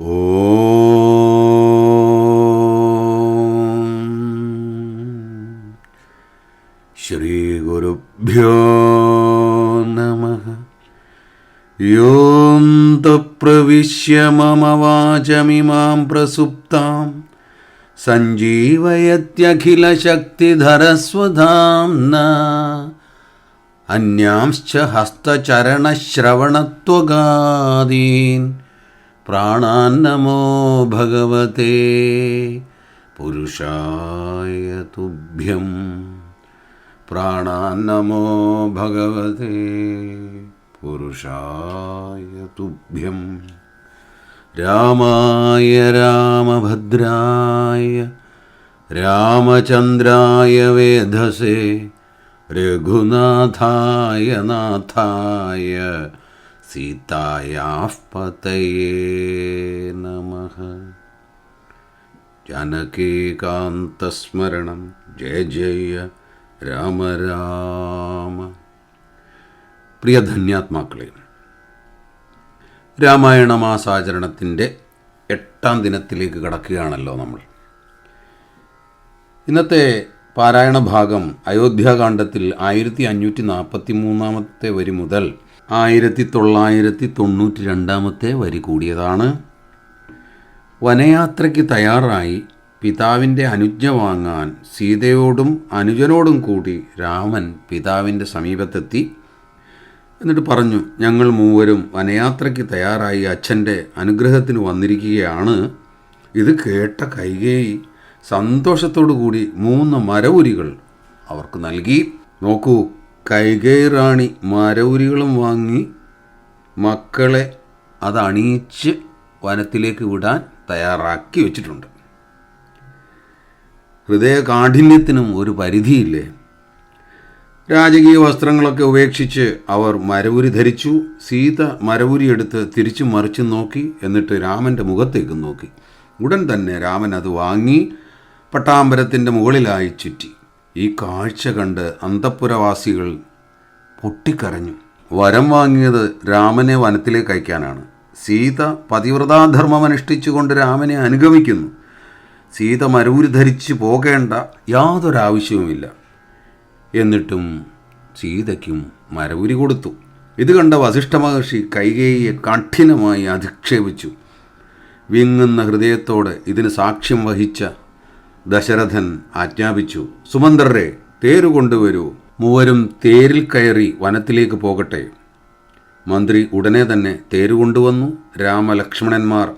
ॐ श्रीगुरुभ्यो नमः। योऽन्तप्रविश्य मम वाचमिमां प्रसुप्तां। सञ्जीवयत्यखिलशक्तिधरस्वधाम्ना। अन्यांश्च हस्तचरणश्रवणत्वगादीन्। പ്രാണാന്നമോ ഭഗവത്തെ പുരുഷായ തുഭ്യം പ്രാണാന്നമോ ഭഗവത്തെ പുരുഷായ തുഭ്യം രാമായ രാമഭദ്രായ രാമചന്ദ്രായ വേധസേ രഘുനാഥായ നാഥായ सीतायाः पतये नमः जानकीकान्तस्मरणं जय जय രാമ രാമ പ്രിയ ധന്യാത്മാക്കളെ രാമായണ മാസാചരണത്തിൻ്റെ എട്ടാം ദിനത്തിലേക്ക് കടക്കുകയാണല്ലോ നമ്മൾ ഇന്നത്തെ പാരായണ ഭാഗം അയോധ്യാകാന്ഡത്തിൽ ആയിരത്തി അഞ്ഞൂറ്റി നാൽപ്പത്തി മൂന്നാമത്തെ വരി മുതൽ ആയിരത്തി തൊള്ളായിരത്തി തൊണ്ണൂറ്റി രണ്ടാമത്തെ വരി കൂടിയതാണ്. വനയാത്രയ്ക്ക് തയ്യാറായി പിതാവിന്റെ അനുജ്ഞ വാങ്ങാൻ സീതയോടും അനുജനോടും കൂടി രാമൻ പിതാവിന്റെ സമീപത്തെത്തി. എന്നിട്ട് പറഞ്ഞു ഞങ്ങൾ മൂവരും വനയാത്രയ്ക്ക് തയ്യാറായി അച്ഛന്റെ അനുഗ്രഹത്തിന് വന്നിരിക്കുകയാണ്. ഇത് കേട്ട കൈകേയി സന്തോഷത്തോടു കൂടി മൂന്ന് മരവുരികൾ അവർക്ക് നൽകി. നോക്കൂ കൈകേയി റാണി വാങ്ങി മക്കളെ അത് അണിയിച്ച് വനത്തിലേക്ക് വിടാൻ തയ്യാറാക്കി വെച്ചിട്ടുണ്ട്. ഹൃദയ കാഠിന്യത്തിനും ഒരു പരിധിയില്ലേ? രാജകീയ വസ്ത്രങ്ങളൊക്കെ ഉപേക്ഷിച്ച് അവർ മരവുരി ധരിച്ചു. സീത മരവുരി എടുത്ത് തിരിച്ചു മറിച്ചു നോക്കി എന്നിട്ട് രാമന്റെ മുഖത്തേക്ക് നോക്കി. ഉടൻ തന്നെ രാമൻ അത് വാങ്ങി പട്ടാമ്പരത്തിന്റെ മുകളിലായി ചുറ്റി. ഈ കാഴ്ച കണ്ട് അന്തപ്പുരവാസികൾ പൊട്ടിക്കരഞ്ഞു. വരം വാങ്ങിയത് രാമനെ വനത്തിലേക്ക് അയക്കാനാണ്. സീത പതിവ്രതാധർമ്മം അനുഷ്ഠിച്ചുകൊണ്ട് രാമനെ അനുഗമിക്കുന്നു. സീത മരൂരി ധരിച്ച് പോകേണ്ട യാതൊരാവശ്യവുമില്ല. എന്നിട്ടും സീതയ്ക്കും മരവുരി കൊടുത്തു. ഇത് കണ്ട വസിഷ്ഠ മഹർഷി കൈകേയിയെ കഠിനമായി അധിക്ഷേപിച്ചു. വിങ്ങുന്ന ഹൃദയത്തോടെ ഇതിന് സാക്ഷ്യം വഹിച്ച ദശരഥൻ ആജ്ഞാപിച്ചു സുമന്ത്രരെ തേര് കൊണ്ടുവരൂ. മൂവരും തേരിൽ കയറി വനത്തിലേക്ക് പോകട്ടെ. മന്ത്രി ഉടനെ തന്നെ തേര് കൊണ്ടുവന്നു. രാമലക്ഷ്മണന്മാർ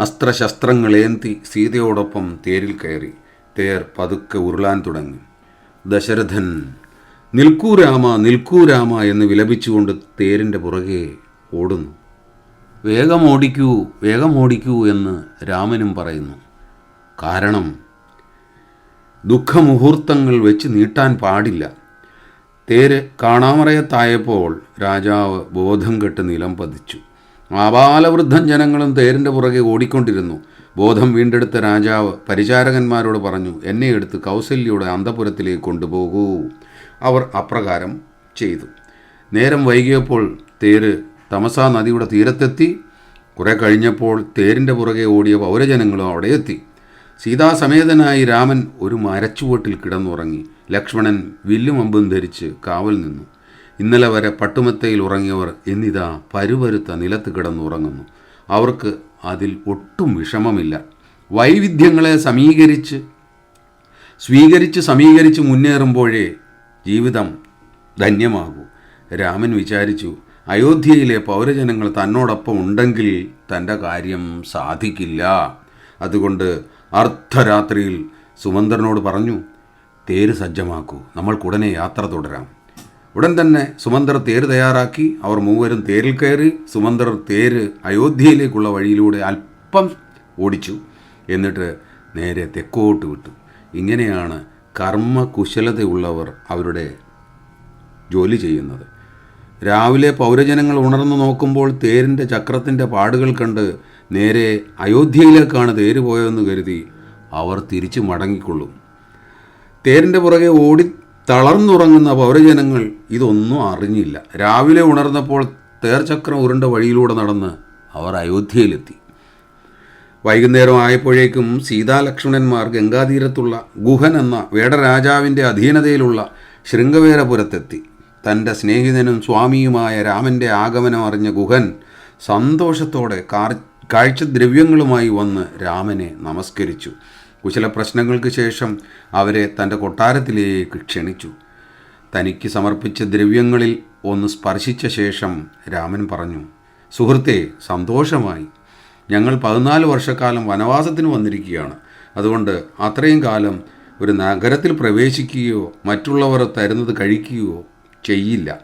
അസ്ത്രശസ്ത്രങ്ങളേന്തി സീതയോടൊപ്പം തേരിൽ കയറി. തേർ പതുക്കെ ഉരുളാൻ തുടങ്ങി. ദശരഥൻ നിൽക്കൂ രാമ നിൽക്കൂ രാമ എന്ന് വിലപിച്ചുകൊണ്ട് തേരിന്റെ പുറകെ ഓടുന്നു. വേഗം ഓടിക്കൂ വേഗം ഓടിക്കൂ എന്ന് രാമനും പറയുന്നു. കാരണം ദുഃഖമുഹൂർത്തങ്ങൾ വെച്ച് നീട്ടാൻ പാടില്ല. തേര് കാണാമറയത്തായപ്പോൾ രാജാവ് ബോധം കെട്ട് നിലം പതിച്ചു. ആബാലവൃദ്ധം ജനങ്ങളും തേരിന്റെ പുറകെ ഓടിക്കൊണ്ടിരുന്നു. ബോധം വീണ്ടെടുത്ത രാജാവ് പരിചാരകന്മാരോട് പറഞ്ഞു എന്നെ എടുത്ത് കൗസല്യയുടെ അന്തപുരത്തിലേക്ക് കൊണ്ടുപോകൂ. അവർ അപ്രകാരം ചെയ്തു. നേരം വൈകിയപ്പോൾ തേര് തമസാ നദിയുടെ തീരത്തെത്തി. കുറെ കഴിഞ്ഞപ്പോൾ തേരിന്റെ പുറകെ ഓടിയ പൗരജനങ്ങളും അവിടെ എത്തി. സീതാസമേതനായി രാമൻ ഒരു മരച്ചുവട്ടിൽ കിടന്നുറങ്ങി. ലക്ഷ്മണൻ വില്ലുമമ്പും ധരിച്ച് കാവൽ നിന്നു. ഇന്നലെ വരെ പട്ടുമത്തയിൽ ഉറങ്ങിയവർ എന്നിതാ പരുപരുത്ത നിലത്ത് കിടന്നുറങ്ങുന്നു. അവർക്ക് അതിൽ ഒട്ടും വിഷമമില്ല. വൈവിധ്യങ്ങളെ സമീകരിച്ച് സ്വീകരിച്ച് സമീകരിച്ച് മുന്നേറുമ്പോഴേ ജീവിതം ധന്യമാകൂ. രാമൻ വിചാരിച്ചു അയോധ്യയിലെ പൗരജനങ്ങൾ തന്നോടൊപ്പം ഉണ്ടെങ്കിൽ തന്റെ കാര്യം സാധിക്കില്ല. അതുകൊണ്ട് അർദ്ധരാത്രിയിൽ സുമന്ത്രനോട് പറഞ്ഞു തേര് സജ്ജമാക്കൂ നമ്മൾക്കുടനെ യാത്ര തുടരാം. ഉടൻ തന്നെ സുമന്തർ തേര് തയ്യാറാക്കി. അവർ മൂവരും തേരിൽ കയറി സുമന്തർ തേര് അയോധ്യയിലേക്കുള്ള വഴിയിലൂടെ അല്പം ഓടിച്ചു. എന്നിട്ട് നേരെ തെക്കോട്ട് വിട്ടു. ഇങ്ങനെയാണ് കർമ്മകുശലതയുള്ളവർ അവരുടെ ജോലി ചെയ്യുന്നത്. രാവിലെ പൗരജനങ്ങൾ ഉണർന്നു നോക്കുമ്പോൾ തേരിന്റെ ചക്രത്തിന്റെ പാടുകൾ കണ്ട് നേരെ അയോധ്യയിലേക്കാണ് തേര് പോയതെന്ന് കരുതി അവർ തിരിച്ചു മടങ്ങിക്കൊള്ളും. തേരിന്റെ പുറകെ ഓടി തളർന്നുറങ്ങുന്ന പൗരജനങ്ങൾ ഇതൊന്നും അറിഞ്ഞില്ല. രാവിലെ ഉണർന്നപ്പോൾ തേർചക്രം ഉരുണ്ട വഴിയിലൂടെ നടന്ന് അവർ അയോധ്യയിലെത്തി. വൈകുന്നേരം ആയപ്പോഴേക്കും സീതാലക്ഷ്മണന്മാർ ഗംഗാതീരത്തുള്ള ഗുഹൻ എന്ന വേടരാജാവിന്റെ അധീനതയിലുള്ള ശൃംഗവേരപുരത്തെത്തി. തന്റെ സ്നേഹിതനും സ്വാമിയുമായ രാമന്റെ ആഗമനം അറിഞ്ഞ ഗുഹൻ സന്തോഷത്തോടെ കാർ കാഴ്ചദ്രവ്യങ്ങളുമായി വന്ന് രാമനെ നമസ്കരിച്ചു. കുശല പ്രശ്നങ്ങൾക്ക് ശേഷം അവരെ തന്റെ കൊട്ടാരത്തിലേക്ക് ക്ഷണിച്ചു. തനിക്ക് സമർപ്പിച്ച ദ്രവ്യങ്ങളിൽ ഒന്ന് സ്പർശിച്ച ശേഷം രാമൻ പറഞ്ഞു സുഹൃത്തെ സന്തോഷമായി. ഞങ്ങൾ പതിനാല് വർഷക്കാലം വനവാസത്തിന് വന്നിരിക്കുകയാണ്. അതുകൊണ്ട് അത്രയും കാലം ഒരു നഗരത്തിൽ പ്രവേശിക്കുകയോ മറ്റുള്ളവർ തരുന്നത് കഴിക്കുകയോ ചെയ്യില്ല.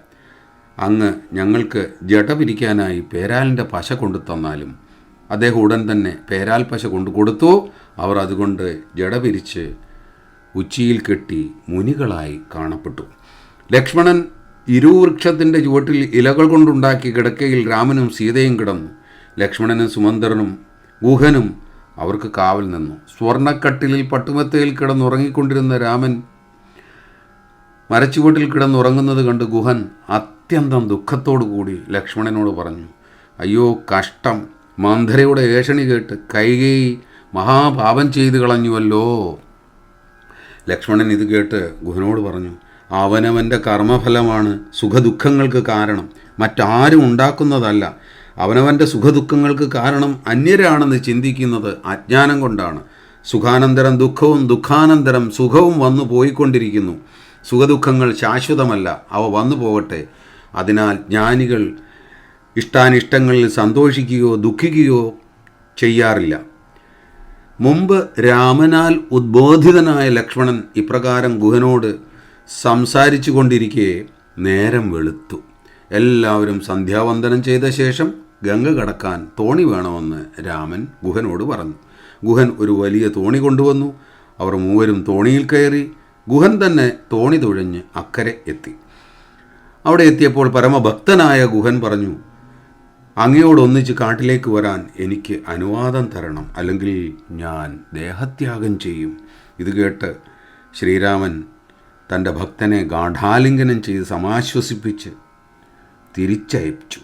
അങ്ങ് ഞങ്ങൾക്ക് ജട പിരിക്കാനായി പേരാലിന്റെ പശ കൊണ്ടു തന്നാലും അദ്ദേഹം ഉടൻ തന്നെ പേരാൽ പശ കൊണ്ടു കൊടുത്തു. അവർ അതുകൊണ്ട് ജട പിരിച്ച് ഉച്ചിയിൽ കെട്ടി മുനികളായി കാണപ്പെട്ടു. ലക്ഷ്മണൻ ഇരുവൃക്ഷത്തിന്റെ ചുവട്ടിൽ ഇലകൾ കൊണ്ടുണ്ടാക്കി കിടക്കയിൽ രാമനും സീതയും കിടന്നു. ലക്ഷ്മണനും സുമന്ത്രനും ഗുഹനും അവർക്ക് കാവൽ നിന്നു. സ്വർണക്കട്ടിലിൽ പട്ടുമത്തയിൽ കിടന്നുറങ്ങിക്കൊണ്ടിരുന്ന രാമൻ മരച്ചുവട്ടിൽ കിടന്നുറങ്ങുന്നത് കണ്ട് ഗുഹൻ അത്യന്തം ദുഃഖത്തോടു കൂടി ലക്ഷ്മണനോട് പറഞ്ഞു അയ്യോ കഷ്ടം. മന്ധരയുടെ ഏഷണി കേട്ട് കൈകേയി മഹാപാപം ചെയ്തു കളഞ്ഞുവല്ലോ. ലക്ഷ്മണൻ ഇത് കേട്ട് ഗുഹനോട് പറഞ്ഞു അവനവന്റെ കർമ്മഫലമാണ് സുഖദുഃഖങ്ങൾക്ക് കാരണം. മറ്റാരും ഉണ്ടാക്കുന്നതല്ല. അവനവന്റെ സുഖദുഃഖങ്ങൾക്ക് കാരണം അന്യരാണെന്ന് ചിന്തിക്കുന്നത് അജ്ഞാനം കൊണ്ടാണ്. സുഖാനന്തരം ദുഃഖവും ദുഃഖാനന്തരം സുഖവും വന്നു പോയിക്കൊണ്ടിരിക്കുന്നു. സുഖദുഃഖങ്ങൾ ശാശ്വതമല്ല. അവ വന്നു പോകട്ടെ. അതിനാൽ ജ്ഞാനികൾ ഇഷ്ടാനിഷ്ടങ്ങളിൽ സന്തോഷിക്കുകയോ ദുഃഖിക്കുകയോ ചെയ്യാറില്ല. മുമ്പ് രാമനാൽ ഉദ്ബോധിതനായ ലക്ഷ്മണൻ ഇപ്രകാരം ഗുഹനോട് സംസാരിച്ചു കൊണ്ടിരിക്കെ നേരം വെളുത്തു. എല്ലാവരും സന്ധ്യാവന്ദനം ചെയ്ത ശേഷം ഗംഗ കടക്കാൻ തോണി വേണമെന്ന് രാമൻ ഗുഹനോട് പറഞ്ഞു. ഗുഹൻ ഒരു വലിയ തോണി കൊണ്ടുവന്നു. അവർ മൂവരും തോണിയിൽ കയറി ഗുഹൻ തന്നെ തോണി തുഴഞ്ഞ് അക്കരെ എത്തി. അവിടെ എത്തിയപ്പോൾ പരമഭക്തനായ ഗുഹൻ പറഞ്ഞു അങ്ങയോട് ഒന്നിച്ച് കാട്ടിലേക്ക് വരാൻ എനിക്ക് അനുവാദം തരണം. അല്ലെങ്കിൽ ഞാൻ ദേഹത്യാഗം ചെയ്യും. ഇത് കേട്ട് ശ്രീരാമൻ തന്റെ ഭക്തനെ ഗാഠാലിംഗനം ചെയ്ത് സമാശ്വസിപ്പിച്ച് തിരിച്ചയച്ചു.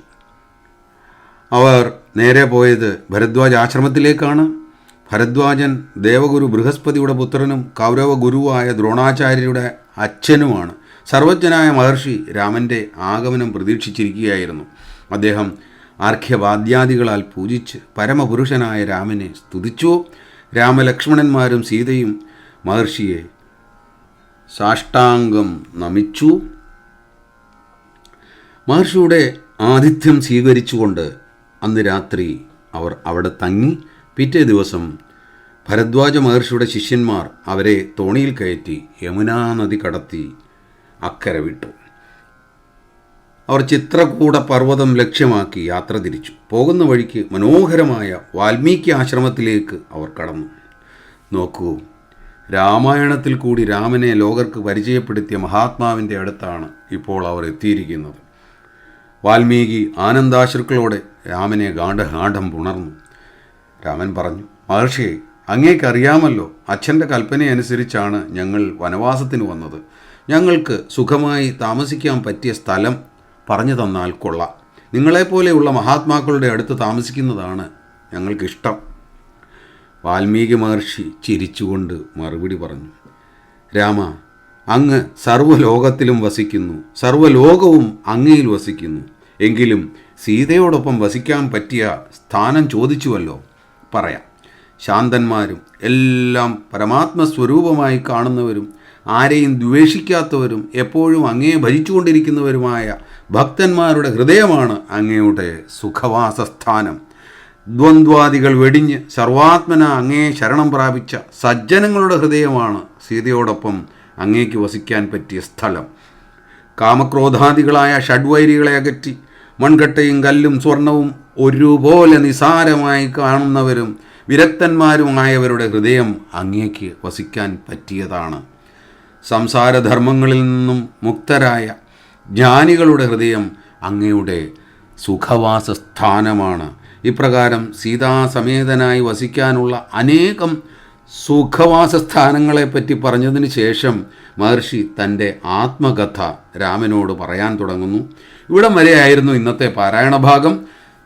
അവർ നേരെ പോയത് ഭരദ്വാജ് ആശ്രമത്തിലേക്കാണ്. ഭരദ്വാജൻ ദേവഗുരു ബൃഹസ്പതിയുടെ പുത്രനും കൗരവ ഗുരുവായ ദ്രോണാചാര്യരുടെ അച്ഛനുമാണ്. സർവജ്ഞനായ മഹർഷി രാമന്റെ ആഗമനം പ്രതീക്ഷിച്ചിരിക്കുകയായിരുന്നു. അദ്ദേഹം ആർഘ്യവാദ്യാദികളാൽ പൂജിച്ച് പരമപുരുഷനായ രാമനെ സ്തുതിച്ചു. രാമലക്ഷ്മണന്മാരും സീതയും മഹർഷിയെ സാഷ്ടാംഗം നമിച്ചു. മഹർഷിയുടെ ആതിഥ്യം സ്വീകരിച്ചുകൊണ്ട് അന്ന് രാത്രി അവർ അവിടെ തങ്ങി. പിറ്റേ ദിവസം ഭരദ്വാജ മഹർഷിയുടെ ശിഷ്യന്മാർ അവരെ തോണിയിൽ കയറ്റി യമുനാ നദി കടത്തി അക്കരെ വിട്ടു അവർ ചിത്രകൂട പർവതം ലക്ഷ്യമാക്കി യാത്ര തിരിച്ചു. പോകുന്ന വഴിക്ക് മനോഹരമായ വാൽമീകി ആശ്രമത്തിലേക്ക് അവർ കടന്നു. നോക്കൂ രാമായണത്തിൽ കൂടി രാമനെ ലോകർക്ക് പരിചയപ്പെടുത്തിയ മഹാത്മാവിന്റെ അടുത്താണ് ഇപ്പോൾ അവർ എത്തിയിരിക്കുന്നത്. വാൽമീകി ആനന്ദാശ്രുക്കളോടെ രാമനെ ഗാഠഗാഠം പുണർന്നു. രാമൻ പറഞ്ഞു മഹർഷിയെ അങ്ങേക്കറിയാമല്ലോ അച്ഛന്റെ കൽപ്പനയനുസരിച്ചാണ് ഞങ്ങൾ വനവാസത്തിന് വന്നത്. ഞങ്ങൾക്ക് സുഖമായി താമസിക്കാൻ പറ്റിയ സ്ഥലം പറഞ്ഞു തന്നാൽ കൊള്ളാം. നിങ്ങളെപ്പോലെയുള്ള മഹാത്മാക്കളുടെ അടുത്ത് താമസിക്കുന്നതാണ് ഞങ്ങൾക്കിഷ്ടം. വാൽമീകി മഹർഷി ചിരിച്ചുകൊണ്ട് മറുപടി പറഞ്ഞു. രാമ അങ്ങ് സർവലോകത്തിലും വസിക്കുന്നു. സർവലോകവും അങ്ങയിൽ വസിക്കുന്നു. എങ്കിലും സീതയോടൊപ്പം വസിക്കാൻ പറ്റിയ സ്ഥാനം ചോദിച്ചുവല്ലോ. പറയാം. ശാന്തന്മാരും എല്ലാം പരമാത്മസ്വരൂപമായി കാണുന്നവരും ആരെയും ദ്വേഷിക്കാത്തവരും എപ്പോഴും അങ്ങയെ ഭരിച്ചുകൊണ്ടിരിക്കുന്നവരുമായ ഭക്തന്മാരുടെ ഹൃദയമാണ് അങ്ങയുടെ സുഖവാസസ്ഥാനം. ദ്വന്ദ്വാദികൾ വെടിഞ്ഞ് സർവാത്മന അങ്ങേ ശരണം പ്രാപിച്ച സജ്ജനങ്ങളുടെ ഹൃദയമാണ് സീതയോടൊപ്പം അങ്ങേക്ക് വസിക്കാൻ പറ്റിയ സ്ഥലം. കാമക്രോധാദികളായ ഷഡ്വൈരികളെ അകറ്റി മൺകട്ടയും കല്ലും സ്വർണവും ഒരുപോലെ നിസാരമായി കാണുന്നവരും വിരക്തന്മാരുമായവരുടെ ഹൃദയം അങ്ങേക്ക് വസിക്കാൻ പറ്റിയതാണ്. സംസാരധർമ്മങ്ങളിൽ നിന്നും മുക്തരായ ജ്ഞാനികളുടെ ഹൃദയം അങ്ങയുടെ സുഖവാസ സ്ഥാനമാണ് ഇപ്രകാരം സീതാസമേതനായി വസിക്കാനുള്ള അനേകം സുഖവാസ സ്ഥാനങ്ങളെപ്പറ്റി പറഞ്ഞതിന് ശേഷം മഹർഷി തന്റെ ആത്മകഥ രാമനോട് പറയാൻ തുടങ്ങുന്നു. ഇവിടം വരെയായിരുന്നു ഇന്നത്തെ പാരായണ ഭാഗം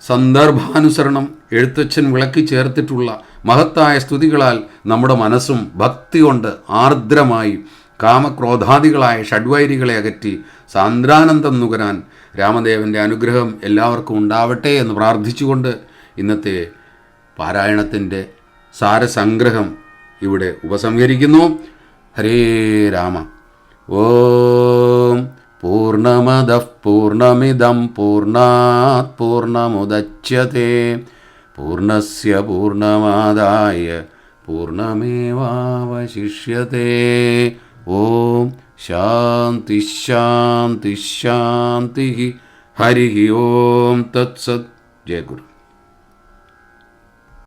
സന്ദർഭാനുസരണം എഴുത്തച്ഛൻ വിളക്കി ചേർത്തിട്ടുള്ള മഹത്തായ സ്തുതികളാൽ നമ്മുടെ മനസ്സും ഭക്തി കൊണ്ട് ആർദ്രമായി കാമക്രോധാദികളായ ഷഡ്വൈരികളെ അകറ്റി സാന്ദ്രാനന്ദം നുകരാൻ രാമദേവന്റെ അനുഗ്രഹം എല്ലാവർക്കും ഉണ്ടാവട്ടെ എന്ന് പ്രാർത്ഥിച്ചുകൊണ്ട് ഇന്നത്തെ പാരായണത്തിന്റെ സാരസംഗ്രഹം ഇവിടെ ഉപസംഹരിക്കുന്നു. ഹരേ രാമ. ഓം പൂർണമദ പൂർണമിദം പൂർണാത് പൂർണമുദച്യത്തെ പൂർണസ്യ പൂർണമാദായ പൂർണമേവാവശിഷ്യത്തെ ॐ शान्तिशान्तिश्शान्तिः हरिः ॐ तत्सत्। जय गुरु।